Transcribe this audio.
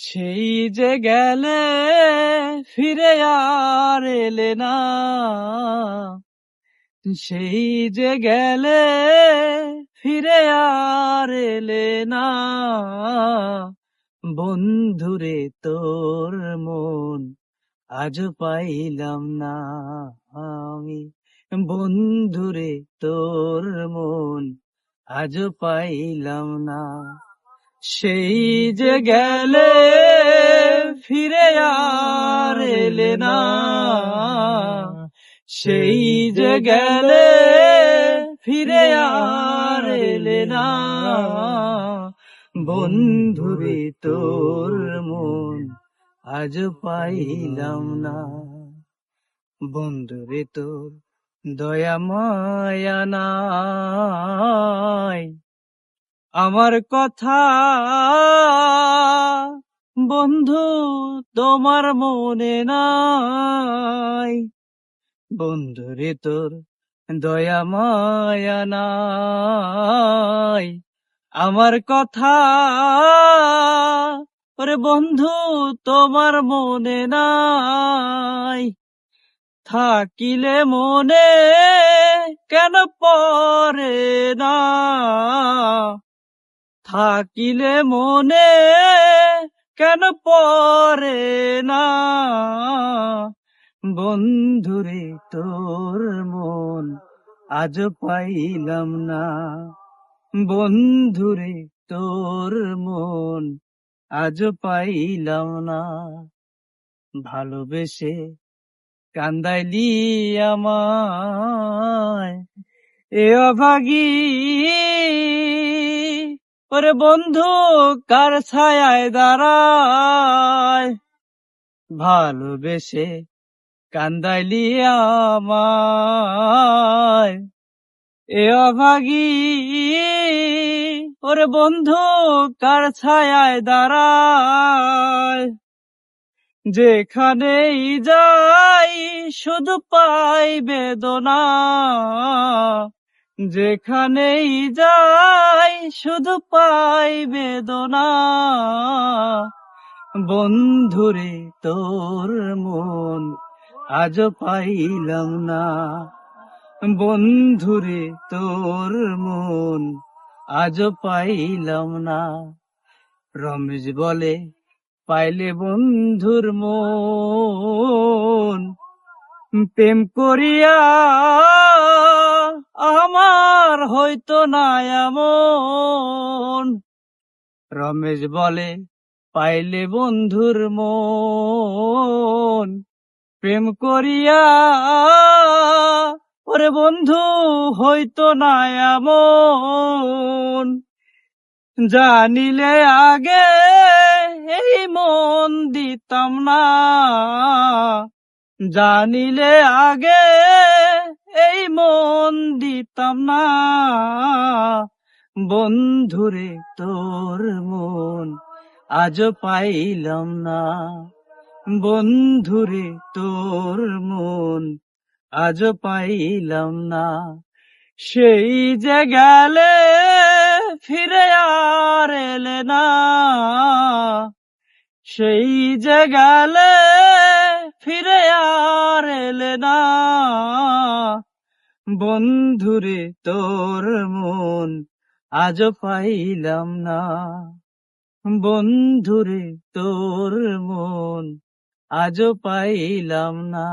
সেই যে গেলে ফিরে আর এলে না। সেই যে গেলে ফিরে আর এলে না। বন্ধুরে, তোর মন আজ পাইলাম না আমি। বন্ধুরে, তোর মন আজ পাইলাম না। সেই যে গেলে ফিরে আর এলে না। সেই যে গেলে ফিরে আর এলে না। বন্ধুরে, তোর মন আজ পাইলাম না। বন্ধুরে, তোর দয়া মায়া নাই। আমার কথা, বন্ধু, তোমার মনে নাই। বন্ধুরে তোর দয়া, মায়া নাই। আমার কথা, ওরে বন্ধু, তোমার মনে নাই। থাকিলে মনে কেন পরে না? থাকিলে মনে কেন পরে না? বন্ধুরে, তোর মন আজ পাইলাম না। বন্ধুরে, তোর মন আজ পাইলাম না। ভালোবেসে কান্দাইলি আমায়, এ অভাগী ওরে বন্ধু কার ছায়ায় দাঁড়ায় ভালোবেসে কান্দাইলি আমায় এ অভাগী ওরে বন্ধু কার ছায়ায় দাঁড়ায় যেখানেই যাই শুধু পাই বেদনা যেখানেই যাই, শুধু পাই বেদনা। বন্ধুরে, তোর মন আজ পাইলাম না। বন্ধুরে, তোর মন আজ পাইলাম না। রমেশ বলে, পাইলে বন্ধুর মন। প্রেম করিয়া আমার হয়তো না এমন। রমেশ বলে, পাইলে বন্ধুর মন প্রেম করিয়া, ওরে বন্ধু হইতো না এমন। জানিলে আগে এই মন দিতাম না, জানিলে আগে মন দিতাম না। বন্ধুরে তোর মন আজ পাইলাম না। বন্ধুরে তোর মন আজ পাইলাম না। সেই যে গেলে ফিরে আর এলে না। সেই যে গেলে ফিরে আর এলে না। বন্ধুরে তোর মন আজ পাইলাম না। বন্ধুরে তোর মন আজ পাইলাম না।